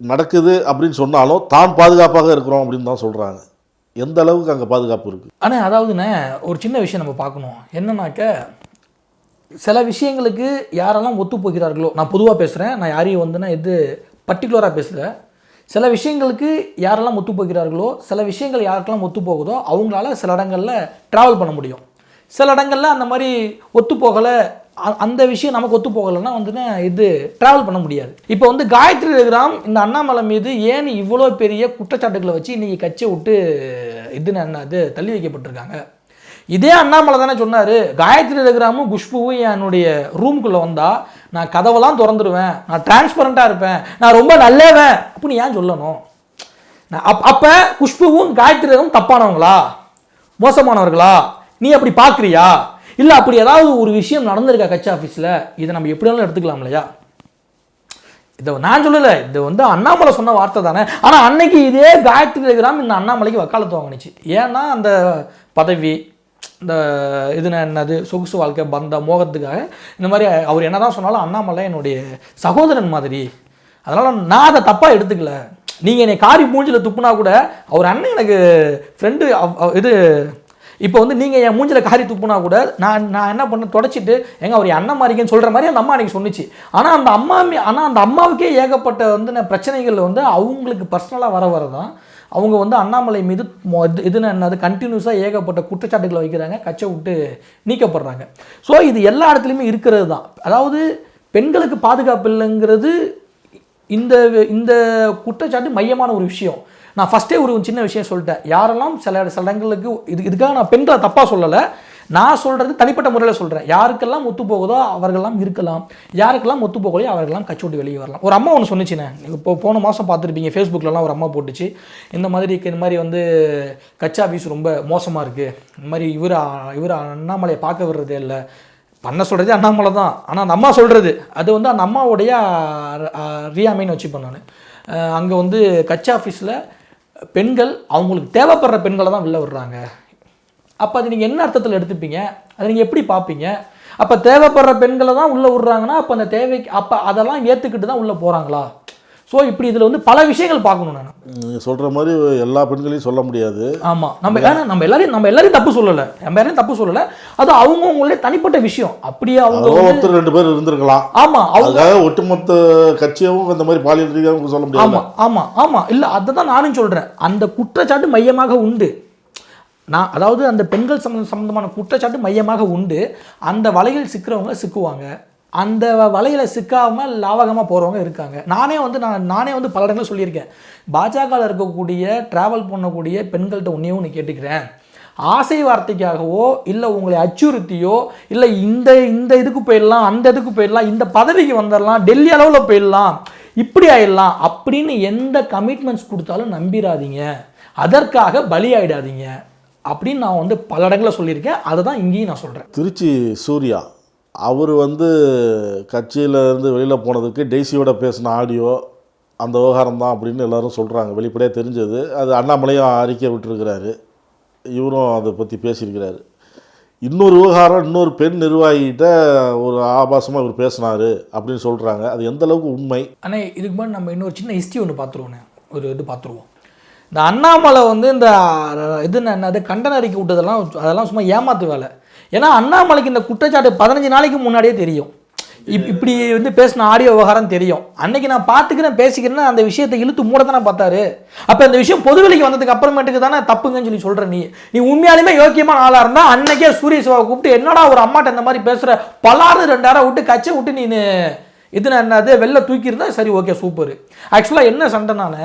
நடக்குது அப்படின்னு சொன்னாலும் தான் பாதுகாப்பாக இருக்கிறோம் அப்படின்னு தான் சொல்கிறாங்க எந்த அளவுக்கு அங்கே பாதுகாப்பு இருக்குது ஆனால் அதாவதுண்ணே ஒரு சின்ன விஷயம் நம்ம பார்க்கணும். என்னன்னாக்க சில விஷயங்களுக்கு யாரெல்லாம் ஒத்து போகிறார்களோ நான் பொதுவாக பேசுகிறேன் நான் யாரையும் வந்து இது எது பர்டிகுலராக பேசுகிறேன் சில விஷயங்களுக்கு யாரெல்லாம் ஒத்து போகிறார்களோ சில விஷயங்கள் யாருக்கெல்லாம் ஒத்து போகுதோ அவங்களால சில இடங்களில் ட்ராவல் பண்ண முடியும். சில இடங்களில் அந்த மாதிரி ஒத்து போகலை அ- அந்த விஷயம் நமக்கு ஒத்து போகலைன்னா வந்து இது ட்ராவல் பண்ண முடியாது. இப்போ வந்து காயத்ரி ரகுராம் இந்த அண்ணாமலை மீது ஏன் இவ்வளோ பெரிய குற்றச்சாட்டுகளை வச்சு இன்னைக்கு கட்சியை விட்டு இது என்ன இது தள்ளி வைக்கப்பட்டிருக்காங்க? இதே அண்ணாமலை தானே சொன்னார் காயத்ரி ரகுராமும் குஷ்புவும் என்னுடைய ரூம்குள்ளே வந்தால் நான் கதவெல்லாம் திறந்துருவேன். நான் டிரான்ஸ்பரண்ட்டாக இருப்பேன். நான் ரொம்ப நல்லவேன். அப்படின்னு ஏன் சொல்லணும்? நான் அப் அப்போ குஷ்புவும் காயத்ரி ரகுவும் தப்பானவங்களா? மோசமானவர்களா? நீ அப்படி பார்க்குறியா? இல்லை அப்படி ஏதாவது ஒரு விஷயம் நடந்திருக்கா கட்சி ஆஃபீஸில் இதை நம்ம எப்படி வேணாலும் எடுத்துக்கலாம் இல்லையா? இதை நான் சொல்லலை. இது வந்து அண்ணாமலை சொன்ன வார்த்தை தானே. ஆனால் அன்னைக்கு இதே காயத்ரி கிராம் இந்த அண்ணாமலைக்கு வக்காலத்து வாங்கினுச்சு. ஏன்னா அந்த பதவி இந்த இது என்னது சொகுசு வாழ்க்கை பந்த மோகத்துக்காக இந்த மாதிரி அவர் என்ன தான் சொன்னாலும் அண்ணாமலை என்னுடைய சகோதரன் மாதிரி. அதனால் நான் அதை தப்பாக எடுத்துக்கல. நீங்கள் என்னை காரி மூஞ்சியில் துப்புனா கூட அவர் அண்ணன் எனக்கு ஃப்ரெண்டு இது இப்போ வந்து நீங்கள் என் மூஞ்சில் காரி துப்புனா கூட நான் நான் என்ன பண்ண தொடச்சிட்டு எங்க அவர் அண்ணன் மாதிரிங்கன்னு சொல்கிற மாதிரி அந்த அம்மா அன்றைக்கி சொன்னுச்சு. ஆனால் அந்த அம்மா ஆனால் அந்த அம்மாவுக்கே ஏகப்பட்ட வந்து பிரச்சனைகள் வந்து அவங்களுக்கு பர்சனலாக வர வர தான் அவங்க வந்து அண்ணாமலை மீது மொ- இது- இதுன்னு என்னது கண்டினியூஸாக ஏகப்பட்ட குற்றச்சாட்டுகளை வைக்கிறாங்க. கச்சை விட்டு நீக்கப்படுறாங்க. ஸோ இது எல்லா இடத்துலையுமே இருக்கிறது தான் அதாவது பெண்களுக்கு பாதுகாப்பு இல்லைங்கிறது இந்த இந்த குற்றச்சாட்டு மையமான ஒரு விஷயம். நான் ஃபஸ்ட்டே ஒரு சின்ன விஷயம் சொல்லிட்டேன். யாரெல்லாம் சில சில இடங்களுக்கு இது இதுக்காக நான் பெண்களை தப்பாக சொல்லலை. நான் சொல்கிறது தனிப்பட்ட முறையில் சொல்கிறேன் யாருக்கெல்லாம் ஒத்து போகுதோ அவர்களெல்லாம் இருக்கலாம். யாருக்கெல்லாம் ஒத்து போகலையோ அவர்களெல்லாம் கட்சி விட்டு வெளியே வரலாம். ஒரு அம்மா ஒன்று சொன்னிச்சுண்ணே நீங்கள் இப்போ போன மாதம் பார்த்துருப்பீங்க. ஃபேஸ்புக்கிலலாம் ஒரு அம்மா போட்டுச்சு. இந்த மாதிரி இந்த மாதிரி வந்து கச்சா ஆஃபீஸ் ரொம்ப மோசமாக இருக்குது இந்த மாதிரி இவர் இவர் அண்ணாமலையை பார்க்க விடுறதே இல்லை. பண்ண சொல்கிறதே அண்ணாமலை தான். ஆனால் அந்த அம்மா சொல்கிறது அது வந்து அந்த அம்மாவுடைய ரியாமைன்னு வச்சுப்பேன் நான். அங்கே வந்து கட்சி ஆஃபீஸில் பெண்கள் அவங்களுக்கு தேவைப்படுற பெண்களை தான் வெளில விடுறாங்க. அப்போ அது நீங்கள் என்ன அர்த்தத்தில் எடுத்துப்பீங்க? அதை நீங்கள் எப்படி பார்ப்பீங்க? அப்போ தேவைப்படுற பெண்களை தான் உள்ளே விட்றாங்கன்னா அப்போ அந்த தேவைக்கு அப்போ அதெல்லாம் ஏற்றுக்கிட்டு தான் உள்ளே போகிறாங்களா ஸோ இப்படி இதில் வந்து பல விஷயங்கள் பார்க்கணும் நான். நீங்கள் சொல்கிற மாதிரி எல்லா பெண்களையும் சொல்ல முடியாது. ஆமாம் நம்ம ஏன்னா நம்ம எல்லாரையும் நம்ம எல்லாரையும் தப்பு சொல்லலை. நம்ம யாரையும் தப்பு சொல்லலை. அது அவங்கவுங்களே தனிப்பட்ட விஷயம். அப்படியே அவங்க ஒருத்தர் ரெண்டு பேர் இருந்திருக்கலாம். ஆமாம் அவங்க ஒட்டுமொத்த கட்சியவும் இந்த மாதிரி பாலியல் ரீதியாக சொல்ல முடியாது. ஆமாம் ஆமாம் ஆமாம் இல்லை அதை தான் நானும் சொல்கிறேன் அந்த குற்றச்சாட்டு மையமாக உண்டு. நான் அதாவது அந்த பெண்கள் சம்மந்த சம்மந்தமான குற்றச்சாட்டு மையமாக உண்டு. அந்த வலையில் சிக்கிறவங்க சிக்குவாங்க. அந்த வலையில் சிக்காமல் லாவகமாக போகிறவங்க இருக்காங்க. நானே வந்து நான் நானே வந்து பல இடங்களில் சொல்லியிருக்கேன். பாஜகவில் இருக்கக்கூடிய ட்ராவல் பண்ணக்கூடிய பெண்கள்கிட்ட உன்னையும் ஒன்று கேட்டுக்கிறேன். ஆசை வார்த்தைக்காகவோ இல்லை உங்களை அச்சுறுத்தியோ இல்லை இந்த இந்த இதுக்கு போயிடலாம் அந்த இதுக்கு போயிடலாம் இந்த பதவிக்கு வந்துடலாம் டெல்லி அளவில் போயிடலாம் இப்படி ஆயிடலாம் அப்படின்னு எந்த கமிட்மெண்ட்ஸ் கொடுத்தாலும் நம்பிடாதீங்க அதற்காக பலியாயிடாதீங்க. அப்படின்னு நான் வந்து பல இடங்களில் சொல்லியிருக்கேன். அதை தான் இங்கேயும் நான் சொல்கிறேன் திருச்சி சூர்யா அவர் வந்து கட்சியில இருந்து வெளியில் போனதுக்கு டெய்ஸியோட பேசின ஆடியோ அந்த விவகாரம் தான் அப்படின்னு எல்லோரும் சொல்கிறாங்க வெளிப்படையாக தெரிஞ்சது. அது அண்ணாமலையும் அறிக்கை விட்டுருக்கிறாரு. இவரும் அதை பற்றி பேசியிருக்கிறாரு. இன்னொரு விவகாரம் இன்னொரு பெண் நிர்வாகிகிட்ட ஒரு ஆபாசமாக இவர் பேசினார் அப்படின்னு சொல்கிறாங்க அது எந்த அளவுக்கு உண்மை? அண்ணே இதுக்கு முன்னாடி நம்ம இன்னொரு சின்ன ஹிஸ்ட்ரி ஒன்று பார்த்துருவோண்ணே ஒரு இது பார்த்துருவோம். இந்த அண்ணாமலை வந்து இந்த இது என்ன- என்னது கண்டன அறிக்கை விட்டதெல்லாம் அதெல்லாம் சும்மா ஏமாத்து வேலை. ஏன்னா அண்ணாமலைக்கு இந்த குற்றச்சாட்டு பதினஞ்சு நாளைக்கு முன்னாடியே தெரியும். இப் இப்படி வந்து பேசின ஆடியோ விவகாரம் தெரியும். அன்னைக்கு நான் பார்த்துக்கிறேன் பேசிக்கிறேன்னா அந்த விஷயத்தை இழுத்து மூட தானே பார்த்தாரு. அப்போ இந்த விஷயம் பொதுவெளிக்கு வந்ததுக்கு அப்புறமேட்டுக்கு தானே தப்புங்கன்னு சொல்லி சொல்கிற நீ. நீ உண்மையாலுமே யோக்கியமான ஆளாக இருந்தால் அன்னைக்கே சூரிய சிவாவை கூப்பிட்டு என்னடா ஒரு அம்மாட்ட இந்த மாதிரி பேசுகிற பலாறு ரெண்டாயிரம் விட்டு கச்சை விட்டு நீ இது நான் என்னது வெளில தூக்கியிருந்தா சரி ஓகே சூப்பர் ஆக்சுவலாக என்ன சண்டை நான்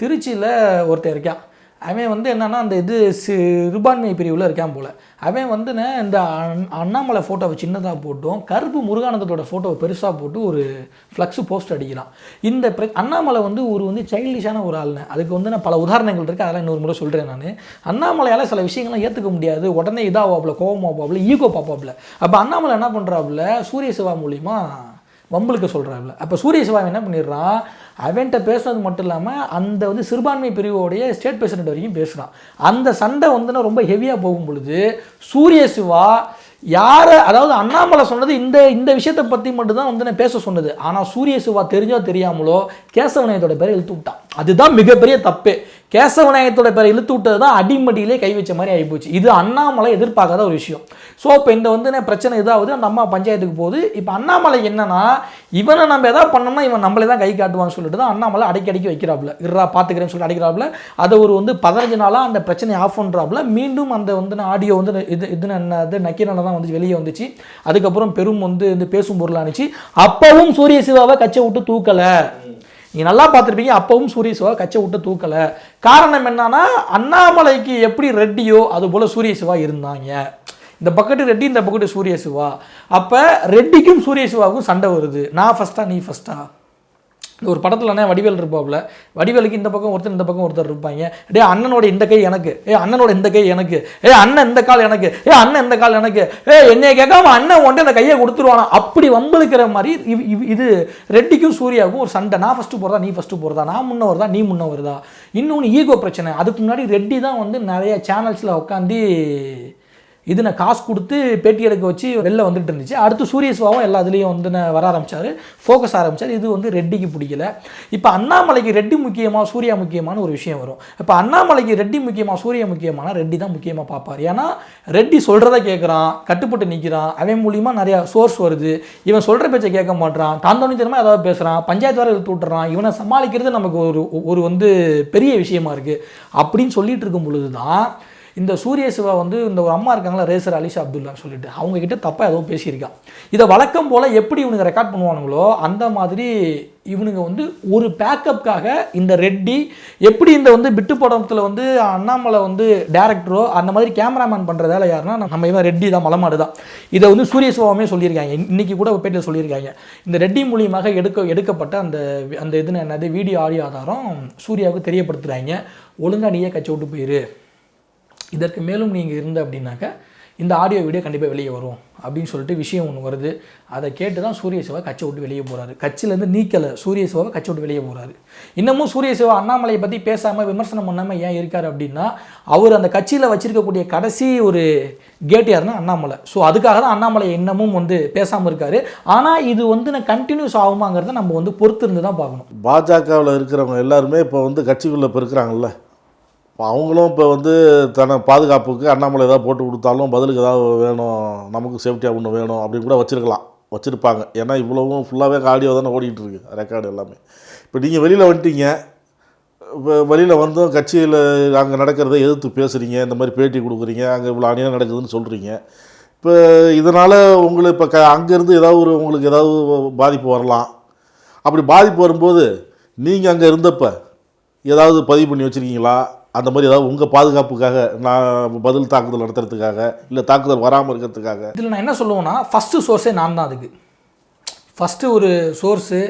திருச்சியில் ஒருத்தன் இருக்கான். அவன் வந்து என்னன்னா அந்த இது சிறுபான்மை பிரிவில் இருக்கான் போல். அவன் வந்து இந்த அண்- அண்ணாமலை ஃபோட்டோவை சின்னதாக போட்டும் கருப்பு முருகானந்தத்தோட ஃபோட்டோவை பெருசாக போட்டு ஒரு ஃப்ளக்ஸு போஸ்ட் அடிக்கலாம் இந்த பிர அண்ணாமலை வந்து ஒரு வந்து சைல்டிஷான ஒரு ஆள்னு. அதுக்கு வந்து நான் பல உதாரணங்கள் இருக்குது அதெல்லாம் இன்னொரு முறை சொல்கிறேன் நான். அண்ணாமலையால் சில விஷயங்கள்லாம் ஏற்றுக்க முடியாது. உடனே இதாவாப்புல கோவமாப்பாப்புல ஈகோ பாப்பாப்புல அப்போ அண்ணாமலை என்ன பண்ணுறாப்புல சூரிய சிவா மூலிமா வம்பளுக்கு சொல்கிறாப்புல அப்போ சூரிய சிவா என்ன பண்ணிடுறான் அவன்கிட்ட பேசுனது மட்டும் இல்லாமல் அந்த வந்து சிறுபான்மை பிரிவோடைய ஸ்டேட் பிரசிடென்ட் வரைக்கும் பேசுகிறான் அந்த சண்டை வந்துன்னா ரொம்ப ஹெவியாக போகும் பொழுது சூரிய சிவா யாரை அதாவது அண்ணாமலை சொன்னது இந்த இந்த விஷயத்தை பற்றி மட்டும்தான் வந்து நான் பேச சொன்னது. ஆனால் சூரிய சிவா தெரிஞ்சோ தெரியாமலோ கேசவநாயகத்தோட பேரை இழுத்து விட்டான். அதுதான் மிகப்பெரிய தப்பே. கேசவநாயகத்தோட பேரை இழுத்து விட்டது தான் அடிமடியிலே கை வச்ச மாதிரி ஆகிப்போச்சு இது அண்ணாமலை எதிர்பார்க்காத ஒரு விஷயம். ஸோ இப்போ இந்த வந்து பிரச்சனை இதாகுது அந்த அம்மா பஞ்சாயத்துக்கு போகுது. இப்போ அண்ணாமலை என்னன்னா இவனை நம்ம எதாவது பண்ணோம்னா இவன் நம்மளே தான் கை காட்டுவான்னு சொல்லிட்டு தான் அண்ணாமலை அடைக்கி அடைக்கி வைக்கிறாப்புல. இருறா பார்த்துக்கிறேன்னு சொல்லிட்டு அடிக்கிறாப்புல. அதை ஒரு வந்து பதினஞ்சு நாளாக அந்த பிரச்சனையை ஆஃப் பண்ணுறாப்புல மீண்டும் அந்த வந்து ஆடியோ வந்து இது இது என்னது நக்கீரனை தான் வந்து வெளியே வந்துச்சு. அதுக்கப்புறம் பெரும் வந்து இந்த பேசும் பொருளானுச்சு அப்பவும் சூரிய சிவாவை கச்சை விட்டு தூக்கலை. நீங்கள் நல்லா பார்த்துருப்பீங்க அப்பவும் சூரிய சிவா கச்சை விட்டு தூக்கலை. காரணம் என்னன்னா அண்ணாமலைக்கு எப்படி ரெட்டியோ அது போல் சூரிய சிவா இருந்தாங்க. இந்த பக்கெட்டு ரெட்டி இந்த பக்கெட்டு சூரிய சிவா அப்போ ரெட்டிக்கும் சூரிய சிவாவுக்கும் சண்டை வருது. நான் ஃபஸ்ட்டா நீ ஃபஸ்ட்டா ஒரு படத்துலனே வடிவேல் இருப்பாப்புல வடிவேலுக்கு இந்த பக்கம் ஒருத்தர் இந்த பக்கம் ஒருத்தர் இருப்பாங்க. டே அண்ணனோட இந்த கை எனக்கு. ஏ அண்ணனோட இந்த கை எனக்கு. ஏ அண்ணன் இந்த கால் எனக்கு. ஏ அண்ணன் இந்த கால் எனக்கு. ஏ என்னைய கேட்காம அண்ணன் ஒன்று இந்த கையை கொடுத்துருவானா? அப்படி வம்பளுக்கிற மாதிரி இவ்- இவ்- இது ரெட்டிக்கும் சூர்யாவுக்கும் ஒரு சண்டை. நான் ஃபஸ்ட்டு போகிறதா நீ ஃபஸ்ட்டு போகிறதா நான் முன்ன வருதா நீ முன்ன வருதா? இன்னொன்று ஈகோ பிரச்சனை. அதுக்கு முன்னாடி ரெட்டி தான் வந்து நிறைய சேனல்ஸில் உட்காந்து இது நான் காசு கொடுத்து பேட்டி எடுக்க வச்சு வெளில வந்துட்டு இருந்துச்சு. அடுத்து சூரியசுவாவும் எல்லா இதுலேயும் வந்து நான் வர ஆரம்பித்தார் ஃபோக்கஸ் ஆரம்பிச்சார். இது வந்து ரெட்டிக்கு பிடிக்கல. இப்போ அண்ணாமலைக்கு ரெட்டி முக்கியமாக சூர்யா முக்கியமான ஒரு விஷயம் வரும். இப்போ அண்ணாமலைக்கு ரெட்டி முக்கியமாக சூர்யா முக்கியமான ரெட்டி தான் முக்கியமாக பார்ப்பார். ஏன்னா ரெட்டி சொல்கிறத கேட்குறான் கட்டுப்பட்டு நிற்கிறான் அவன் மூலியமாக நிறையா சோர்ஸ் வருது. இவன் சொல்கிற பேச்சை கேட்க மாட்டான் தாந்தோணித்தனமாக ஏதாவது பேசுகிறான் பஞ்சாயத்து வர இழுத்து விட்டுறான். இவனை சமாளிக்கிறது நமக்கு ஒரு ஒரு வந்து பெரிய விஷயமா இருக்குது அப்படின்னு சொல்லிட்டு இருக்கும் பொழுது தான் இந்த சூரிய சிவா வந்து இந்த ஒரு அம்மா இருக்காங்களா ரேசர் அலிஷா அப்துல்லா சொல்லிட்டு அவங்கக்கிட்ட தப்பாக ஏதோ பேசியிருக்கான் இதை வழக்கம் போல் எப்படி இவனுங்க ரெக்கார்ட் பண்ணுவானுங்களோ அந்த மாதிரி இவனுங்க வந்து ஒரு பேக்கப்காக இந்த ரெட்டி எப்படி இந்த வந்து பிட்டு படத்தில் வந்து அண்ணாமலை வந்து டேரக்டரோ அந்த மாதிரி கேமராமேன் பண்ணுற வேலை யாருன்னா நம்ம இவன் ரெட்டி தான் மலமாடு தான் இதை வந்து சூரிய சிவாமே சொல்லியிருக்காங்க. இன்றைக்கி கூட பேட்டில் சொல்லியிருக்காங்க. இந்த ரெட்டி மூலியமாக எடுக்க எடுக்கப்பட்ட அந்த அந்த இது என்னது வீடியோ ஆடியோ ஆதாரம் சூர்யாவுக்கு தெரியப்படுத்துகிறாங்க ஒழுங்காக நீயே கட்சி விட்டு போயிரு. இதற்கு மேலும் நீங்கள் இருந்த அப்படின்னாக்கா இந்த ஆடியோ வீடியோ கண்டிப்பாக வெளியே வரும் அப்படின்னு சொல்லிட்டு விஷயம் ஒன்று வருது. அதை கேட்டு தான் சூரிய சிவா கட்சி விட்டு வெளியே போகிறாரு கட்சியிலேருந்து நீக்கலை சூரிய சிவாவை கட்சி விட்டு வெளியே போகிறாரு இன்னமும் சூரிய சிவா அண்ணாமலையை பற்றி பேசாமல் விமர்சனம் பண்ணாமல் ஏன் இருக்கார் அப்படின்னா அவர் அந்த கட்சியில் வச்சுருக்கக்கூடிய கடைசி ஒரு கேட் யாருன்னா அண்ணாமலை. ஸோ அதுக்காக தான் அண்ணாமலை இன்னமும் வந்து பேசாமல் இருக்கார். ஆனால் இது வந்து நான் கண்டினியூஸ் ஆகுமாங்கிறத நம்ம வந்து பொறுத்து இருந்து தான் பார்க்கணும். பாஜகவில் இருக்கிறவங்க எல்லாருமே இப்போ வந்து கட்சிக்குள்ளே இப்போ இருக்கிறாங்கல்ல அவங்களும் இப்போ வந்து தன பாதுகாப்புக்கு அண்ணாமலை ஏதாவது போட்டு கொடுத்தாலும் பதிலுக்கு ஏதாவது வேணும் நமக்கு சேஃப்டியாக ஒன்று வேணும் அப்படின்னு கூட வச்சுருக்கலாம். வச்சுருப்பாங்க. ஏன்னா இவ்வளவும் ஃபுல்லாகவே ஆடியோ தானே ஓடிக்கிட்டு இருக்கு. ரெக்கார்டு எல்லாமே. இப்போ நீங்கள் வெளியில் வந்துட்டீங்க. இப்போ வெளியில் வந்தும் கட்சியில் அங்கே நடக்கிறத எதிர்த்து பேசுகிறீங்க இந்த மாதிரி பேட்டி கொடுக்குறீங்க. அங்கே இவ்வளோ அநியாயம் நடக்குதுன்னு சொல்கிறீங்க இப்போ இதனால் உங்களுக்கு இப்போ க அங்கேருந்து ஏதாவது ஒரு உங்களுக்கு ஏதாவது பாதிப்பு வரலாம். அப்படி பாதிப்பு வரும்போது நீங்கள் அங்கே இருந்தப்போ ஏதாவது பதிவு பண்ணி வச்சுருக்கீங்களா? அந்த மாதிரி ஏதாவது உங்கள் பாதுகாப்புக்காக நான் பதில் தாக்குதல் நடத்துறதுக்காக இல்லை தாக்குதல் வராமல் இருக்கிறதுக்காக? இதில் நான் என்ன சொல்லுவேன்னா ஃபஸ்ட்டு சோர்ஸே நான் தான் அதுக்கு. ஃபஸ்ட்டு ஒரு சோர்ஸு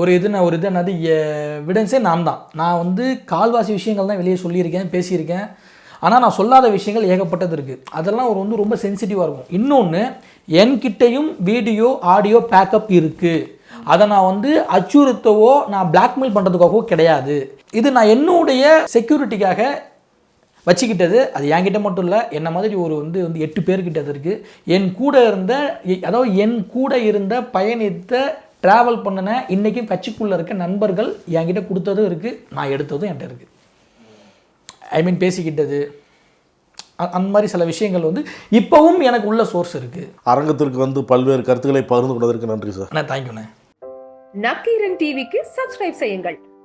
ஒரு இது நான் ஒரு இது என்னது எவிடன்ஸே நான் தான். நான் வந்து கால்வாசி விஷயங்கள் தான் வெளியே சொல்லியிருக்கேன் பேசியிருக்கேன். ஆனால் நான் சொல்லாத விஷயங்கள் ஏகப்பட்டது இருக்குது அதெல்லாம் ஒரு வந்து ரொம்ப சென்சிட்டிவாக இருக்கும். இன்னொன்று என்கிட்டயும் வீடியோ ஆடியோ பேக்கப் இருக்குது அதை நான் வந்து அச்சுறுத்தவோ நான் பிளாக்மெயில் பண்ணுறதுக்காகவோ கிடையாது. இது நான் என்னுடைய செக்யூரிட்டிக்காக வச்சுக்கிட்டது. அது என்கிட்ட மட்டும் இல்லை என்ன மாதிரி ஒரு வந்து வந்து எட்டு பேர்கிட்ட அது இருக்குது என் கூட இருந்த எ- அதாவது என் கூட இருந்த பயணித்த ட்ராவல் பண்ணின இன்றைக்கும் கட்சிக்குள்ளே இருக்க நண்பர்கள் என்கிட்ட கொடுத்ததும் இருக்குது நான் எடுத்ததும் என்கிட்ட இருக்குது ஐ மீன் பேசிக்கிட்டது. அந்த மாதிரி சில விஷயங்கள் வந்து இப்போவும் எனக்கு உள்ள சோர்ஸ் இருக்குது அரங்கத்திற்கு வந்து பல்வேறு கருத்துக்களை பகிர்ந்து கொண்டதற்கு நன்றி சார். அண்ணா தேங்க்யூண்ணே நக்கீரன் டிவிக்கு சப்ஸ்கிரைப் செய்யுங்கள்.